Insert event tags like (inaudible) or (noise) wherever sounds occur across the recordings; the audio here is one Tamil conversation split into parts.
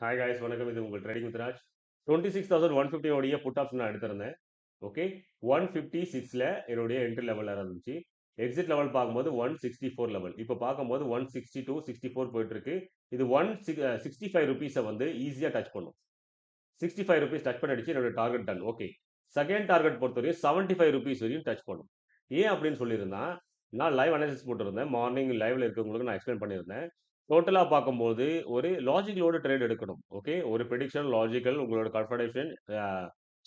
ஹாய் காய்ஸ் வணக்கம். இது உங்கள் trading Mudraj twenty six thousand one ஃபிஃப்டியோடைய put option நான் எடுத்திருந்தேன். ஓகே ஒன் ஃபிஃப்டி சிக்ஸில் என்னுடைய என்ட்ரி லெவலில் இருந்துச்சு எக்ஸிட் லெவல் பார்க்கும்போது ஒன் சிக்ஸ்டி ஃபோர் லெவல் இப்போ பார்க்கும்போது one sixty two sixty four போயிட்டுருக்கு. இது ஒன் சிக்ஸ்டி ஃபைவ் ருபீஸை வந்து ஈஸியாக டச் பண்ணும். சிக்ஸ்டி ஃபைவ் ருபீஸ் டச் பண்ணிடுச்சு என்னோட target done okay second target பொறுத்தவரையும் செவன்ட்டி ஃபைவ் ருபீஸ் வரையும் டச் பண்ணும். ஏன் அப்படின்னு சொல்லியிருந்தா நான் லைவ் அனாலிசிஸ் போட்டிருந்தேன். மார்னிங் லைவ்ல இருக்கவங்களுக்கு நான் எக்ஸ்பிளைன் பண்ணியிருந்தேன். டோட்டலாக பார்க்கும்போது ஒரு லாஜிக்கலோட ட்ரேட் எடுக்கணும் ஓகே ஒரு ப்ரெடிக்ஷன் லாஜிக்கல் உங்களோட கான்ஃபிடேஷன்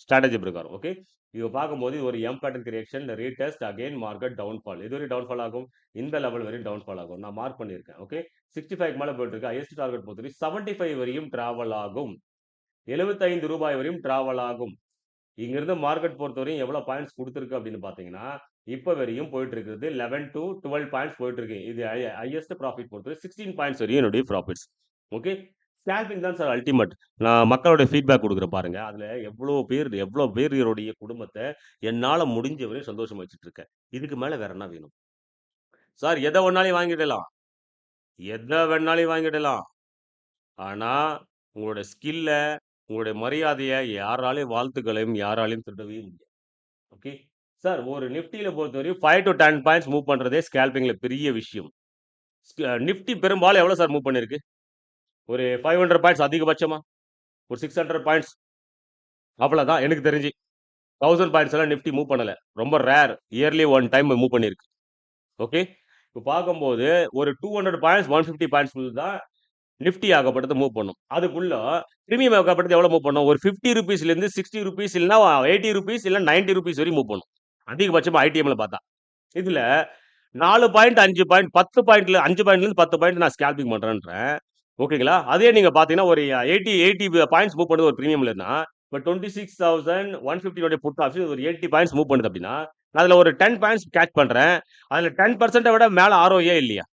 ஸ்ட்ராட்டஜி பிரகாரம் ஓகே இது பார்க்கும்போது ஒரு M pattern creation retest again market downfall இது வரையும் டவுன்ஃபால் ஆகும். இந்த லெவல் வரையும் டவுன்ஃபால் ஆகும். நான் மார்க் பண்ணியிருக்கேன் ஓகே சிக்ஸ்டி ஃபைவ் மேலே போயிட்டு இருக்கு ஹையஸ்ட் டார்கெட் பொறுத்தவரை செவன்ட்டி ஃபைவ் வரையும் டிராவல் ஆகும். எழுபத்தைந்து ரூபாய் வரையும் டிராவல் ஆகும். இங்கிருந்து மார்க்கெட் பொறுத்தவரையும் எவ்வளோ பாயிண்ட்ஸ் கொடுத்துருக்கு அப்படின்னு பார்த்தீங்கன்னா இப்போ வரையும் போயிட்டு இருக்குது லெவன் டு டுவெல் பாயிண்ட்ஸ் போயிட்டு இருக்கு இது ஹையஸ்ட் ப்ராஃபிட் பொறுத்தவரை சிக்ஸ்டீன் பாயிண்ட்ஸ் வரையும் என்னுடைய ப்ராஃபிட்ஸ் ஓகே ஸ்கேல்பிங் தான் சார் அல்டிமேட் நான் மக்களுடைய ஃபீட்பேக் கொடுக்குற பாருங்க. அதில் எவ்வளோ பேர் எவ்வளோ பேருடைய குடும்பத்தை என்னால் முடிஞ்ச வரையும் சந்தோஷமா வச்சுட்டு இருக்கேன் இதுக்கு மேலே வேற என்ன வேணும்? சார் எதை வேணாலையும் வாங்கிடலாம். எதை வேணாலையும் வாங்கிடலாம். ஆனால் உங்களோட ஸ்கில்லை உங்களுடைய மரியாதையை யாராலையும் வாழ்த்துக்களையும் யாராலையும் திருடவே முடியாது. ஓகே? சார் ஒரு நிஃப்டியில் பொறுத்தவரையும் five to ten points move பண்ணுறதே ஸ்கேல்பிங்கில் பெரிய விஷயம். நிஃப்டி பெரும்பாலும் எவ்வளோ சார் மூவ் பண்ணியிருக்கு ஒரு ஃபைவ் ஹண்ட்ரட் பாயிண்ட்ஸ் அதிகபட்சமா? ஒரு சிக்ஸ் ஹண்ட்ரட் பாயிண்ட்ஸ் அவ்வளோதான் எனக்கு தெரிஞ்சு. தௌசண்ட் பாயிண்ட்ஸ் எல்லாம் நிஃப்டி மூவ் பண்ணலை. ரொம்ப rare yearly one time move பண்ணியிருக்கு ஓகே? இப்போ பார்க்கும்போது ஒரு two hundred points one fifty points தான் நிஃப்டி ஆகப்பட்டது மூவ் பண்ணும். அதுக்குள்ள ப்ரீமியம் ஆகப்பட்டது எவ்வளோ மூவ் பண்ணும்? ஒரு ஃபிஃப்டி ருபீஸ்லேருந்து சிக்ஸ்டி ருபீஸ் இல்லைனா எயிட்டி ருபீஸ் இல்லை நைன்ட்டி ருபீஸ் வரையும் மூவ் பண்ணும். அதிகபட்சமாக ஐடிஎம்ல பார்த்தா. இதில் நாலு பாயிண்ட் அஞ்சு பாயிண்ட் பத்து பாயிண்ட்ல அஞ்சு பாயிண்ட்லேருந்து பத்து பாயிண்ட் நான் ஸ்கேல்பிங் பண்ணுறேன்றேன் ஓகேங்களா அதே நீங்கள் பார்த்தீங்கன்னா ஒரு எயிட்டி எயிட்டி பாயிண்ட்ஸ் மூவ் பண்ணுறது ஒரு ப்ரீமியம்ல இருந்தால் இப்போ டுவெண்ட்டி சிக்ஸ் தௌசண்ட் ஒன் ஃபிஃப்டினுடைய புட் ஆப்ஷன் ஒரு எயிட்டி பாயிண்ட்ஸ் மூவ் பண்ணுது அப்படின்னா நான் அதில் ஒரு டென் பாயிண்ட்ஸ் கேட்ச் பண்ணுறேன் அதில் டென் பர்சன்ட்டை விட மேலே ஆரோயே இல்லையா?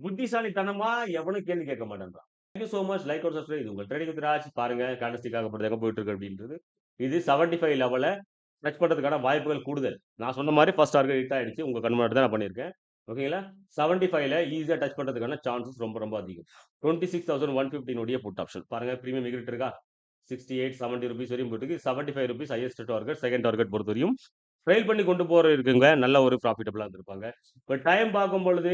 புத்திசாலித்தனமா எவனும் கேள்வி கேட்க மாட்டேன்றான். Thank you so much like ஒரு சப்ஸ்கிரைப் இது உங்கள் ட்ரேடிங் ராஜ் பாருங்க கேண்டஸ்டிக் ஆகப்படுறது போயிட்டு இருக்கு அப்படின்றது. இது செவன்ட்டி ஃபைவ் லெவலில் டச் பண்ணுறதுக்கான வாய்ப்புகள் கூடுதல். நான் சொன்ன மாதிரி ஃபர்ஸ்ட் டார்கெட் ஹிட் ஆயிடுச்சு. உங்கள் கண் மட்டும் தான் நான் பண்ணியிருக்கேன். ஓகேங்களா செவன்ட்டி ஃபைவ்ல ஈஸியாக டச் பண்ணுறதுக்கான சான்சஸ் ரொம்ப ரொம்ப அதிகம். டுவெண்ட்டி சிக்ஸ் தௌசண்ட் ஒன் ஃபிஃப்டினுடைய புட் ஆப்ஷன் பாருங்க ப்ரீமியம் எகிரிட் இருக்கா? சிக்ஸ்டி எயிட் செவன்ட்டி ருபீஸ் வரையும் போயிட்டு seventy five rupees highest target second target பொறுத்த வரையும் ட்ரைல் பண்ணி கொண்டு போகிற இருக்குங்க நல்ல ஒரு ப்ராஃபிட்டபுளாக இருந்திருப்பாங்க. இப்போ டைம் பார்க்கும் பொழுது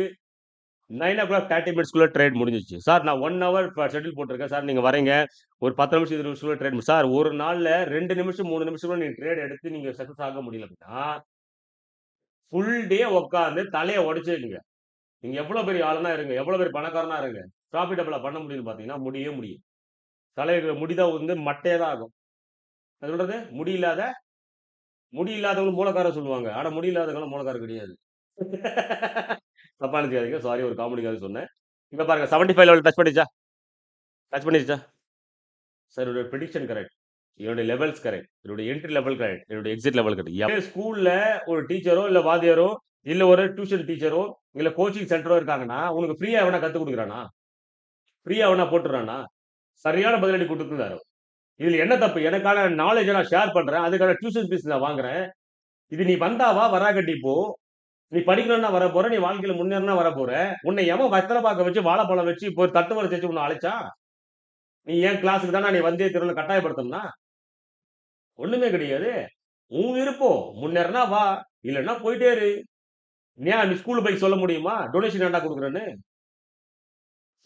நைன் ஓ கிளாக் தேர்ட்டி மினிட்ஸ்க்குள்ள ட்ரேட் முடிஞ்சிச்சு சார் நான் ஒன் ஹவர் ஷெட்யூல் போட்டிருக்கேன். சார் நீங்கள் வரீங்க. ஒரு பத்து நிமிஷம் இருபது நிமிஷம் ட்ரேட் சார் ஒரு நாளில் ரெண்டு நிமிஷம் மூணு நிமிஷம் நீங்கள் ட்ரேட் எடுத்து நீங்கள் சக்ஸஸ் ஆக முடியல அப்படின்னா ஃபுல் டே உட்காந்து தலையை உடச்சிருக்கீங்க நீங்கள் எவ்வளோ பெரிய ஆளுனா இருங்க. எவ்வளோ பெரிய பணக்காரனா இருங்க. ப்ராஃபிட்டபிளாக பண்ண முடியும்னு பார்த்தீங்கன்னா முடியவே முடியும். தலையை முடிதான் வந்து மட்டையே தான் ஆகும். அது சொல்கிறது முடியில்லாத முடியில்லாதவங்களும் முடி மூலக்காரர் சொல்லுவாங்க. ஆனால் முடியில்லாதவங்களும் மூலக்காரர் கிடையாது. (laughs) தப்பா நினைக்காதீங்க சாரி ஒரு காமெடிக்காக சொன்னேன். இங்க பாருங்க செவன்டி ஃபைவ் லெவல் டச் பண்ணிச்சா டச் பண்ணிடுச்சா? சார் என்னுடைய ப்ரிடிக்ஷன் கரெக்ட் என்னுடைய லெவல்ஸ் கரெக்ட் என்னுடைய என்ட்ரி லெவல் கரெக்ட் என்னுடைய எக்ஸிட் லெவல் கரெக்ட் ஸ்கூல்ல ஒரு டீச்சரோ இல்ல வாத்தியாரோ இல்ல ஒரு டியூஷன் டீச்சரோ இல்ல கோச்சிங் சென்டரோ இருக்காங்கன்னா உனக்கு ஃப்ரீயா எவனா கத்து கொடுக்குறானா? ஃப்ரீயா எவனா போட்டுறானா சரியான பதிலடி கொடுத்துருந்தாரு இதுல என்ன தப்பு? எனக்கான நாலேஜ் நான் ஷேர் பண்றேன். அதுக்கான டியூஷன் ஃபீஸ் நான் வாங்குறேன். இது நீ வந்தாவா? வராகட்டி போ. நீ படிக்கணும்னா வர போற நீ வாழ்க்கையில முன்னேறினா வர போற உன்னை எவன் வத்தலை பாக்க வச்சு வாழைப்பழம் வச்சு இப்போ ஒரு தட்டு வர வச்சு உன்னை அழைச்சா? நீ ஏன் கிளாஸுக்கு தானே நீ வந்தே திருவிழா கட்டாயப்படுத்தணும்னா? ஒண்ணுமே கிடையாது. உன் விருப்பம். முன்னேறினா வா. இல்லைன்னா போயிட்டே இரு. ஏன் நீ ஸ்கூல் போய் சொல்ல முடியுமா? டொனேஷன் ஏண்டா கொடுக்குறேன்னு?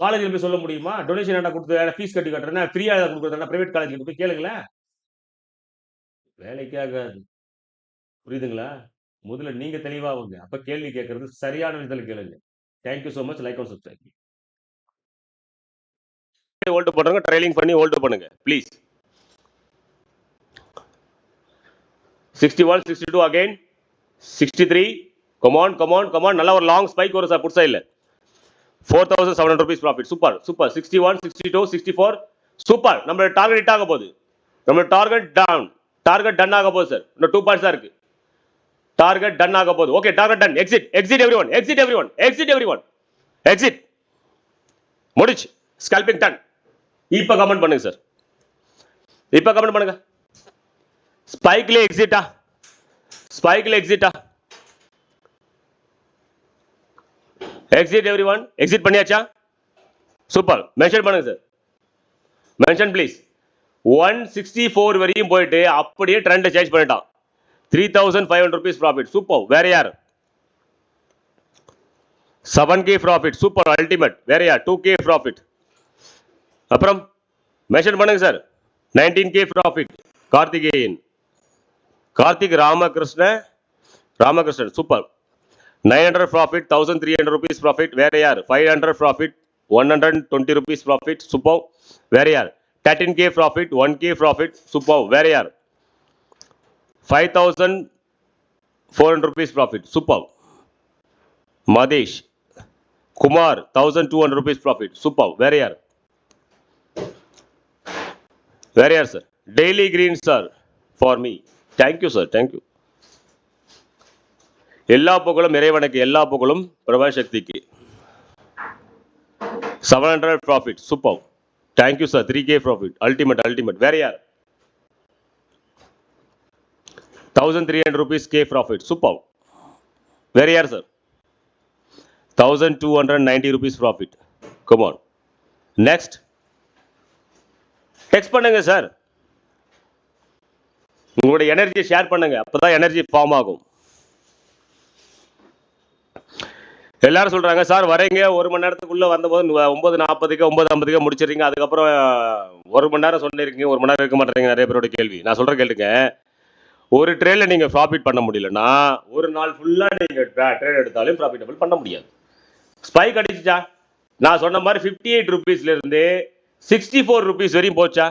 காலேஜில் போய் சொல்ல முடியுமா? டொனேஷன் ஏண்டா கொடுத்து ஃபீஸ் கட்டி கட்டுறேன்னா? ஃப்ரீயாக கொடுக்குறேன்னா பிரைவேட் காலேஜ் போய் கேளுங்களேன். வேலைக்கே ஆகாது. புரியுதுங்களா? முதல்ல நீங்க தெளிவாகுங்க அப்ப கேள்வி கேட்கறது சரியான விதத்தில் கேளுங்க. Thank you so much like and subscribe hold பண்ணுங்க ட்ரைலிங் பண்ணி ஓல்டு பண்ணுங்க. Please sixty one sixty two again sixty three come on come on come on நல்ல ஒரு லாங் ஸ்பைக் வரும் சார் புட் சைடில் four thousand seven hundred rupees profit super super sixty one sixty two sixty four super நம்மளோட டார்கெட் ஆக போகுது. நம்மளோட டார்கெட் டவுன் டார்கெட் டன் ஆக போகுது சார் இன்னும் டூ பாயிண்ட்ஸ் தான் இருக்கு. டார்கெட் டன் ஆக போகுது. Okay target done exit exit every one exit every one exit every one exit முடிச்சு. ஸ்கல்பிங் டன் இப்போ கமெண்ட் பண்ணுங்க சார் இப்போ கமெண்ட் பண்ணுங்க. ஸ்பைக்ல எக்ஸிட்டா ஸ்பைக்ல எக்ஸிட்டா எக்ஸிட் எவ்ரி ஒன் எக்ஸிட் பண்ணியாச்சா? சூப்பர் மென்ஷன் பண்ணுங்க sir mention please one sixty four வரையும் போயிட்டு அப்படியே ட்ரெண்டை சேஞ்ச் பண்ணிட்டான். Three thousand five hundred rupees profit super வேற யார் seven K profit super ultimate வேற யார் டூ கே ப்ராஃபிட் அப்புறம் மென்ஷன் பண்ணுங்க sir nineteen K profit Karthikeyan. Karthik Ramakrishna Ramakrishnan. Super nine hundred profit thousand three hundred rupees profit வேற யார் five hundred profit one hundred twenty rupees profit super வேற யார் thirteen K profit one K profit super வேற யார் five thousand four hundred rupees profit super Madhesh Kumar thousand two hundred rupees profit super வேற யார் வேற யார் sir daily green sir for me thank you sir thank you எல்லா புகழும் இறைவனுக்கு எல்லா புகழும் பிரபா சக்திக்கு. Seven hundred profit super thank you sir three K profit ultimate ultimate வேற யார் thousand three hundred rupees K profit super வேறு யார் sir thousand two hundred ninety rupees profit Kumar next text பண்ணுங்க சார் உங்களோட எனர்ஜியை ஷேர் பண்ணுங்க. அப்பதான் எனர்ஜி ஃபார்ம் ஆகும். எல்லாரும் சொல்றாங்க சார் வரீங்க. ஒரு மணி நேரத்துக்குள்ள வந்தபோது ஒம்பது ஒன்பது நாற்பதுக்கு ஒன்பது ஐம்பதுக்கு முடிச்சிடுறீங்க. அதுக்கப்புறம் ஒரு மணி நேரம் சொன்னிருக்கீங்க. ஒரு மணி நேரம் இருக்க மாட்டேங்க நிறைய பேரோட கேள்வி. நான் சொல்ற கேளுங்க. ஒரு ட்ரேல நீங்க ப்ராஃபிட் பண்ண முடியலன்னா ஒரு நாள் ஃபுல்லா நீங்க ட்ரேட் எடுத்தாலும் ப்ராஃபிட்டபிள் பண்ண முடியாது. ஸ்பைக் அடிச்சுச்சா? நான் சொன்ன மாதிரி ஃபிஃப்டி எயிட் ருபீஸ்ல இருந்து சிக்ஸ்டி ஃபோர் ருபீஸ் வரையும் போச்சா?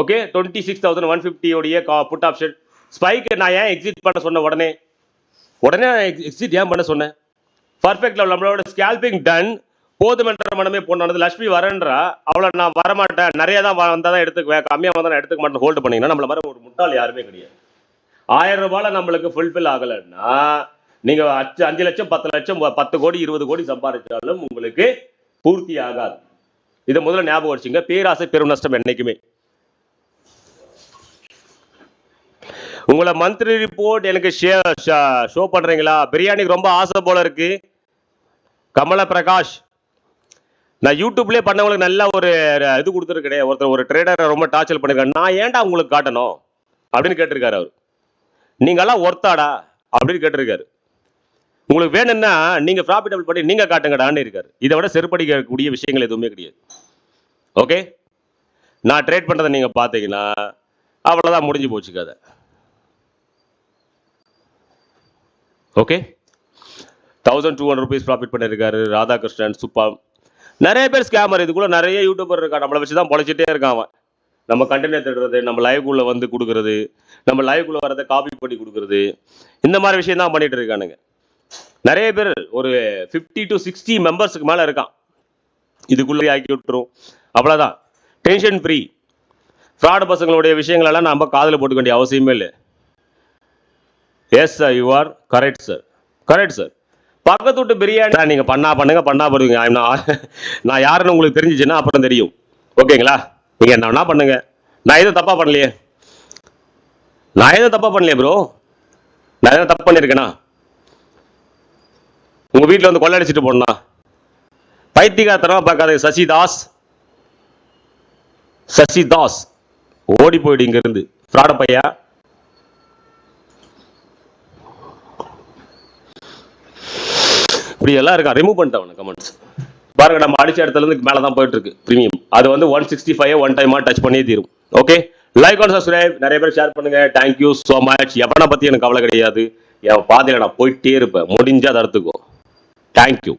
Okay twenty six thousand one ஃபிஃப்டியோடைய put option spike நான் ஏன் எக்ஸிட் பண்ண சொன்ன உடனே? உடனே எக்ஸிட் ஏன் பண்ண சொன்னேன்? பர்ஃபெக்ட் லெவல் நம்மளோட ஸ்கேல்பிங் டன் போதுமென்ற மனமே பொண்ணானது. லட்சுமி வரேன்றா. அவளை நான் வரமாட்டேன். நிறைய தான் வந்தால் தான் எடுத்துக்குவேன் கம்மியாக வந்தால் நான் எடுத்துக்க மாட்டேன் ஹோல்டு பண்ணிங்கன்னா நம்மள மாதிரி ஒரு முட்டாள் யாருமே கிடையாது. ஆயிரம் ரூபாயில் நம்மளுக்கு ஃபுல்ஃபில் ஆகலைன்னா நீங்கள் அச்சு அஞ்சு லட்சம் பத்து லட்சம் பத்து கோடி இருபது கோடி சம்பாதிச்சாலும் உங்களுக்கு பூர்த்தி ஆகாது. இதை முதல்ல ஞாபகம் வச்சுங்க. பேராசை பெரும் நஷ்டம் என்னைக்குமே. உங்களை மந்த்லி ரிப்போர்ட் எனக்கு ஷோ பண்றீங்களா? பிரியாணிக்கு ரொம்ப ஆசை போல இருக்கு. கமல பிரகாஷ் நான் யூடியூப்லேயே பண்ணவங்களுக்கு நல்ல ஒரு இது கொடுத்துருக்கேன். ஒருத்தர் ஒரு ட்ரேடரை ரொம்ப டார்ச்சர் பண்ணிருக்கேன் நான் ஏன்டா உங்களுக்கு காட்டணும்? அப்படின்னு கேட்டிருக்காரு அவர். நீங்கெல்லாம் ஒர்த்தாடா அப்படின்னு கேட்டிருக்காரு. உங்களுக்கு வேணும்னா நீங்கள் ப்ராஃபிட்டபிள் பண்ணி நீங்கள் காட்டுங்கடான்னு இருக்காரு. இதை விட செருப்படிக்கக்கூடிய விஷயங்கள் எதுவுமே கிடையாது. ஓகே நான் ட்ரேட் பண்ணுறதை நீங்கள் பார்த்தீங்கன்னா அவ்வளோதான் முடிஞ்சு போச்சு கதை. Okay thousand two hundred rupees profit பண்ணியிருக்காரு ராதாகிருஷ்ணன் சூப்பர் நிறைய பேர் ஸ்கேமர் இதுக்குள்ளே நிறைய யூடியூபர் இருக்கா நம்மளை வச்சு தான் பொழைச்சிட்டே இருக்கான் அவன். நம்ம கண்டெய்னர் தேடுறது நம்ம லைவ்குள்ளே வந்து கொடுக்கறது நம்ம லைவ்குள்ளே வரதை காப்பி பண்ணி கொடுக்கறது இந்த மாதிரி விஷயம் தான் பண்ணிட்டு இருக்கானுங்க. நிறைய பேர் ஒரு ஃபிஃப்டி டு சிக்ஸ்டி மெம்பர்ஸுக்கு மேலே இருக்கான். இதுக்குள்ளே ஆக்கி விட்டுரும். அவ்வளோதான் டென்ஷன் ஃப்ரீ ஃப்ராடு பசங்களுடைய விஷயங்களெல்லாம் நம்ம காதில் போட்டுக்க வேண்டிய அவசியமே இல்லை. Yes sir you are correct sir correct sir பக்கத்து விட்டு பிரியாணி நீங்கள் பண்ணா பண்ணுங்க பண்ணா பண்ணுவீங்க. நான் யாருன்னு உங்களுக்கு தெரிஞ்சிச்சுன்னா அப்புறம் தெரியும். ஓகேங்களா நீங்கள் என்ன வேணா பண்ணுங்க? நான் எதுவும் தப்பா பண்ணலையே. நான் எதுவும் தப்பா பண்ணலையே ப்ரோ நான் எதுவும் தப்பு பண்ணியிருக்கேனா? உங்க வீட்டில் வந்து கொள்ளடிச்சிட்டு போனா பைத்தியகாரத்தனமா பார்க்காத சசிதாஸ். சசிதாஸ். ஓடி போயிடு இங்கிருந்து. ஃப்ராட பையா? இப்படி எல்லாம் இருக்கா? ரிமூவ் பண்ணிட்டேன் கமெண்ட்ஸ் பாருங்க நம்ம அடிச்ச இடத்துல இருந்து மேலே தான் போயிட்டு இருக்கு பிரீமியம் அது வந்து ஒன் சிக்ஸ்டி ஃபைவ் ஒன் டைமா டச் பண்ணியே தீரும். ஓகே லைக் ஆன் சப்ஸ்கிரைப் நிறைய பேர் ஷேர் பண்ணுங்க. தேங்க்யூ ஸோ மச் எவனை பத்தி எனக்கு கவலை கிடையாது? என் பாதையில நான் போயிட்டே இருப்பேன். முடிஞ்சா தரத்துக்கும் தேங்க்யூ